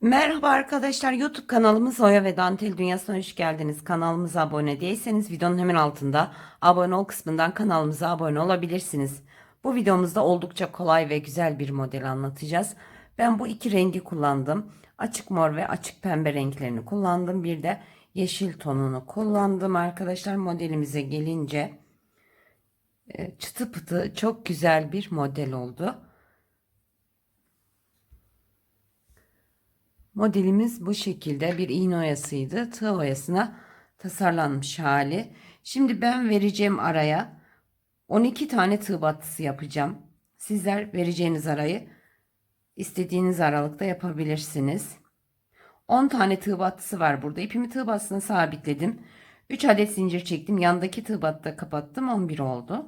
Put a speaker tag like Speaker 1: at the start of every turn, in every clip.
Speaker 1: Merhaba arkadaşlar YouTube kanalımız Oya ve Dantel Dünyası'na hoş geldiniz. Kanalımıza abone değilseniz videonun hemen altında abone ol kısmından kanalımıza abone olabilirsiniz. Bu videomuzda oldukça kolay ve güzel bir model anlatacağız. Ben bu iki rengi kullandım. Açık mor ve açık pembe renklerini kullandım. Bir de yeşil tonunu kullandım arkadaşlar. Modelimize gelince e, çıtı pıtı çok güzel bir model oldu. Modelimiz bu şekilde bir iğne oyasıydı. Tığ oyasına tasarlanmış hali. Şimdi ben vereceğim araya 12 tane tığ battısı yapacağım. Sizler vereceğiniz arayı istediğiniz aralıkta yapabilirsiniz. 10 tane tığ battısı var burada. İpimi tığ battısına sabitledim. 3 adet zincir çektim. Yandaki tığ battı kapattım. 11 oldu.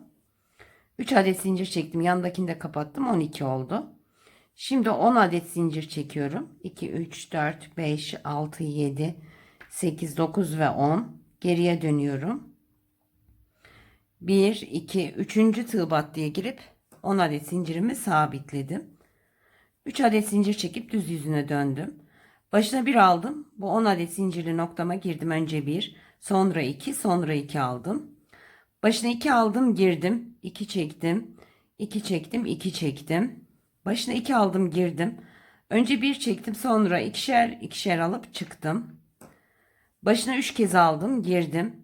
Speaker 1: 3 adet zincir çektim. Yandakini de kapattım. 12 oldu. Şimdi 10 adet zincir çekiyorum. 2, 3, 4, 5, 6, 7, 8, 9 ve 10. Geriye dönüyorum. 1, 2, 3. tığ battıya girip 10 adet zincirimi sabitledim. 3 adet zincir çekip düz yüzüne döndüm. Başına bir aldım. Bu 10 adet zincirli noktama girdim. Önce 1, sonra 2, sonra 2 aldım. Başına 2 aldım, girdim. 2 çektim. 2 çektim, 2 çektim. Başına 2 aldım, girdim. Önce 1 çektim, sonra ikişer ikişer alıp çıktım. Başına 3 kez aldım, girdim.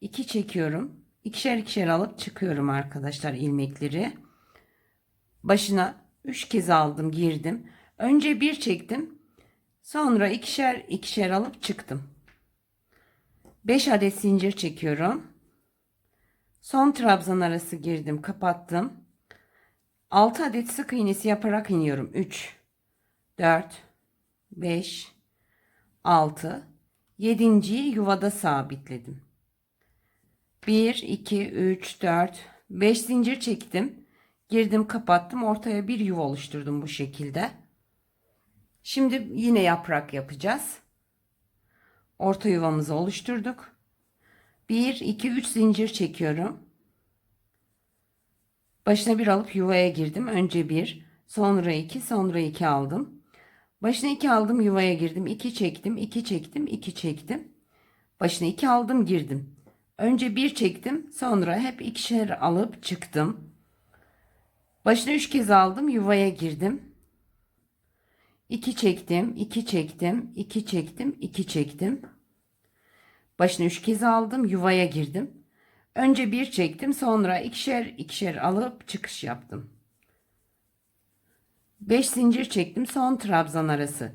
Speaker 1: 2 çekiyorum. İkişer ikişer alıp çıkıyorum arkadaşlar ilmekleri. Başına 3 kez aldım, girdim. Önce 1 çektim. Sonra ikişer ikişer alıp çıktım. 5 adet zincir çekiyorum. Son trabzan arası girdim, kapattım. 6 adet sık iğnesi yaparak iniyorum. 3 4 5 6 7. yuvada sabitledim. 1 2 3 4 5 zincir çektim. Girdim, kapattım. Ortaya bir yuva oluşturdum bu şekilde. Şimdi yine yaprak yapacağız. Orta yuvamızı oluşturduk. 1 2 3 zincir çekiyorum. Başına bir alıp yuvaya girdim. Önce bir, sonra iki, sonra iki aldım. Başına iki aldım, yuvaya girdim. iki çektim, iki çektim, iki çektim. Başına iki aldım, girdim. Önce bir çektim, sonra hep ikişer alıp çıktım. Başına üç kez aldım, yuvaya girdim. İki çektim, iki çektim, iki çektim, iki çektim. Başına üç kez aldım, yuvaya girdim. Önce bir çektim sonra ikişer ikişer alıp çıkış yaptım. 5 zincir çektim son trabzan arası.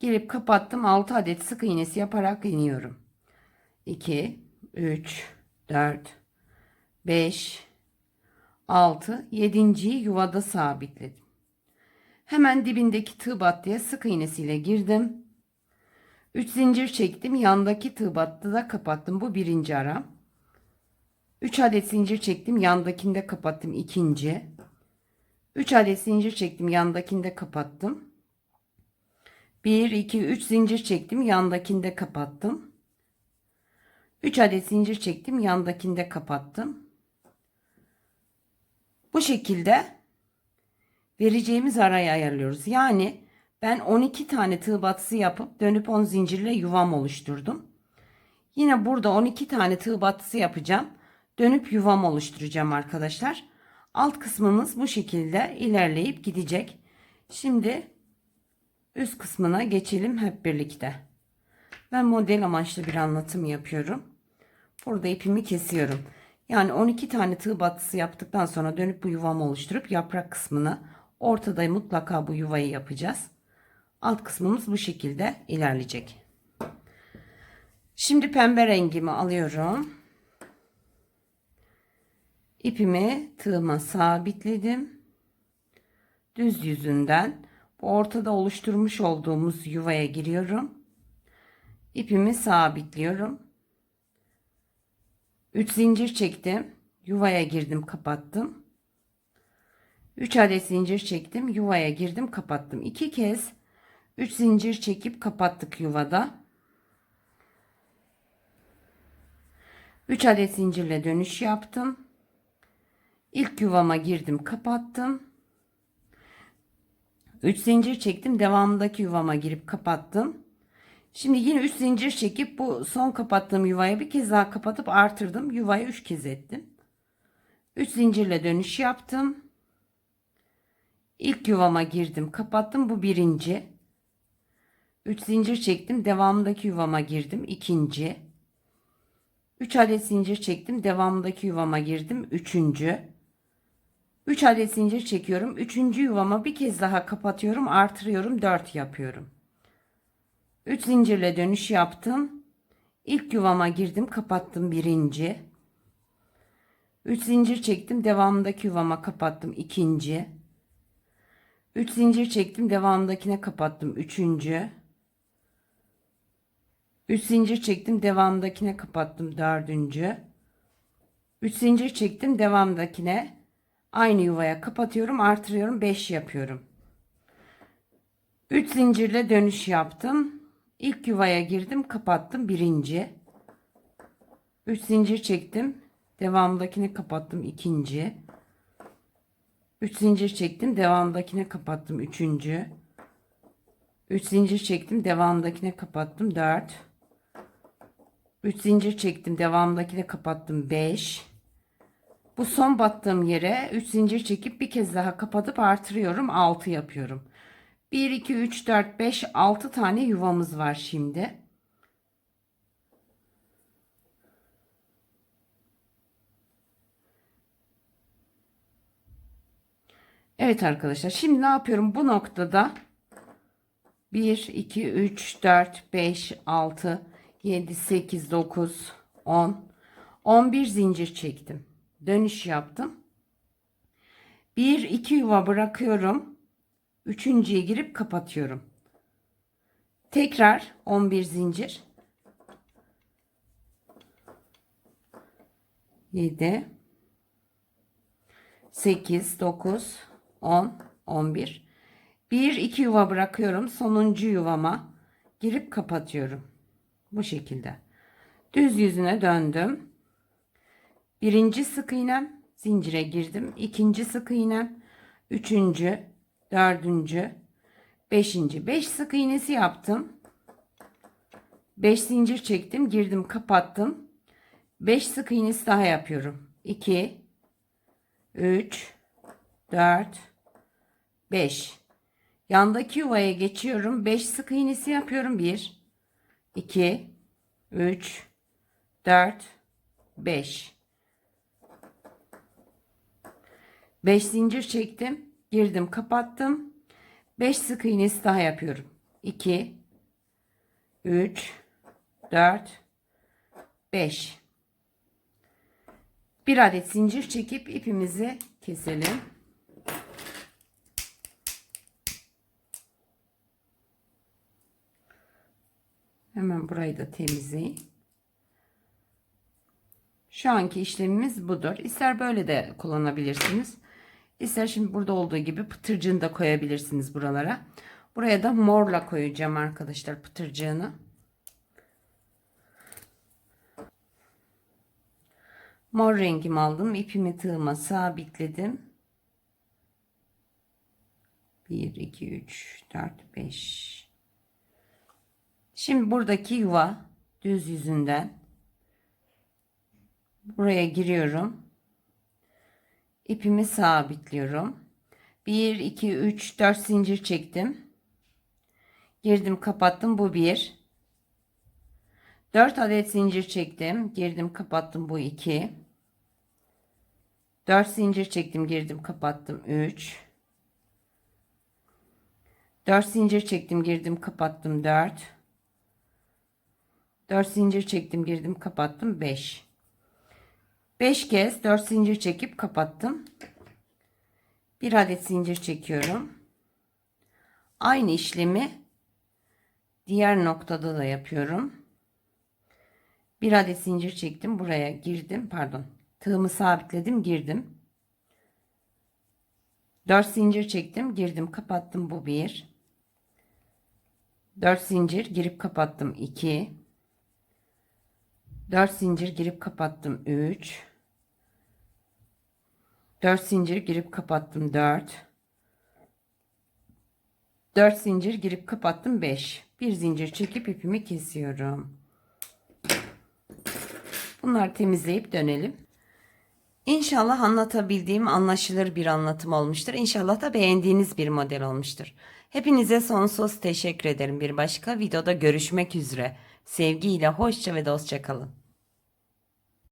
Speaker 1: Girip kapattım 6 adet sık iğnesi yaparak iniyorum. 2 3 4 5 6 7. yuvada sabitledim. Hemen dibindeki tığ battıya sık iğnesiyle girdim. 3 zincir çektim. Yandaki tığ battı da kapattım. Bu birinci aram. 3 adet zincir çektim. Yandakinde kapattım. ikinci. 3 adet zincir çektim. Yandakinde kapattım. 1, 2, 3 zincir çektim. Yandakinde kapattım. 3 adet zincir çektim. Yandakinde kapattım. Bu şekilde vereceğimiz arayı ayarlıyoruz. Yani ben 12 tane tığ batısı yapıp dönüp 10 zincirle yuvam oluşturdum. Yine burada 12 tane tığ batısı yapacağım dönüp yuvam oluşturacağım arkadaşlar. Alt kısmımız bu şekilde ilerleyip gidecek. Şimdi üst kısmına geçelim hep birlikte. Ben model amaçlı bir anlatım yapıyorum. Burada ipimi kesiyorum. Yani 12 tane tığ batısı yaptıktan sonra dönüp bu yuvamı oluşturup yaprak kısmını ortada mutlaka bu yuvayı yapacağız. Alt kısmımız bu şekilde ilerleyecek. Şimdi pembe rengimi alıyorum. İpimi tığıma sabitledim. Düz yüzünden bu ortada oluşturmuş olduğumuz yuvaya giriyorum. İpimi sabitliyorum. 3 zincir çektim. Yuvaya girdim, kapattım. 3 adet zincir çektim. Yuvaya girdim, kapattım. 2 kez 3 zincir çekip kapattık yuvada. 3 adet zincirle dönüş yaptım. İlk yuvama girdim kapattım. 3 zincir çektim. Devamındaki yuvama girip kapattım. Şimdi yine 3 zincir çekip bu son kapattığım yuvaya bir kez daha kapatıp artırdım. Yuvayı 3 kez ettim. 3 zincirle dönüş yaptım. İlk yuvama girdim, kapattım. Bu birinci. 3 zincir çektim. Devamındaki yuvama girdim. ikinci. 3 adet zincir çektim. Devamındaki yuvama girdim. Üçüncü. 3 adet zincir çekiyorum. Üçüncü yuvama bir kez daha kapatıyorum. Artırıyorum. 4 yapıyorum. 3 zincirle dönüş yaptım. İlk yuvama girdim. Kapattım. Birinci. 3 zincir çektim. Devamındaki yuvama kapattım. ikinci. 3 zincir çektim. Devamındakine kapattım. Üçüncü. 3 zincir çektim. Devamındakine kapattım. Dördüncü. 3 zincir çektim. Devamındakine aynı yuvaya kapatıyorum. Artırıyorum. 5 yapıyorum. 3 zincirle dönüş yaptım. İlk yuvaya girdim. Kapattım. Birinci. 3 zincir çektim. Devamındakini kapattım. ikinci. 3 zincir çektim. Devamındakine kapattım. Üçüncü. 3 zincir çektim. Devamındakine kapattım. 4. 3 zincir çektim. Devamındakine kapattım. 5. Bu son battığım yere 3 zincir çekip bir kez daha kapatıp artırıyorum. 6 yapıyorum. 1, 2, 3, 4, 5, 6 tane yuvamız var şimdi. Evet arkadaşlar şimdi ne yapıyorum bu noktada 1 2 3 4 5 6 7 8 9 10 11 zincir çektim dönüş yaptım 1 2 yuva bırakıyorum üçüncüye girip kapatıyorum tekrar 11 zincir 7 8 9 10, 11. 1, 2 yuva bırakıyorum. Sonuncu yuvama girip kapatıyorum. Bu şekilde. Düz yüzüne döndüm. Birinci sık iğnem zincire girdim. İkinci sık iğnem. Üçüncü, dördüncü, beşinci. Beş sık iğnesi yaptım. Beş zincir çektim. Girdim kapattım. Beş sık iğnesi daha yapıyorum. 2 3 4 5 yandaki yuvaya geçiyorum 5 sık iğnesi yapıyorum 1 2 3 4 5 5 zincir çektim girdim kapattım 5 sık iğnesi daha yapıyorum 2 3 4 5 bir adet zincir çekip ipimizi keselim Hemen burayı da temizleyin. Şu anki işlemimiz budur. İster böyle de kullanabilirsiniz. İster şimdi burada olduğu gibi pıtırcığını da koyabilirsiniz buralara. Buraya da morla koyacağım arkadaşlar pıtırcığını. Mor rengimi aldım. İpimi tığıma sabitledim. 1, 2, 3, 4, 5, Şimdi buradaki yuva düz yüzünden buraya giriyorum. İpimi sabitliyorum. 1 2 3 4 zincir çektim. Girdim, kapattım. Bu 1. 4 adet zincir çektim. Girdim, kapattım. Bu 2. 4 zincir çektim, girdim, kapattım. 3. 4 zincir çektim, girdim, kapattım. 4. 4 zincir çektim girdim kapattım 5 5 kez 4 zincir çekip kapattım. Bir adet zincir çekiyorum. Aynı işlemi diğer noktada da yapıyorum. Bir adet zincir çektim buraya girdim pardon tığımı sabitledim girdim. 4 zincir çektim girdim kapattım bu bir. 4 zincir girip kapattım 2 4 zincir girip kapattım 3 4 zincir girip kapattım 4 4 zincir girip kapattım 5. Bir zincir çekip ipimi kesiyorum. Bunları temizleyip dönelim. İnşallah anlatabildiğim anlaşılır bir anlatım olmuştur. İnşallah da beğendiğiniz bir model olmuştur. Hepinize sonsuz teşekkür ederim. Bir başka videoda görüşmek üzere. Sevgiyle hoşça ve dostça kalın.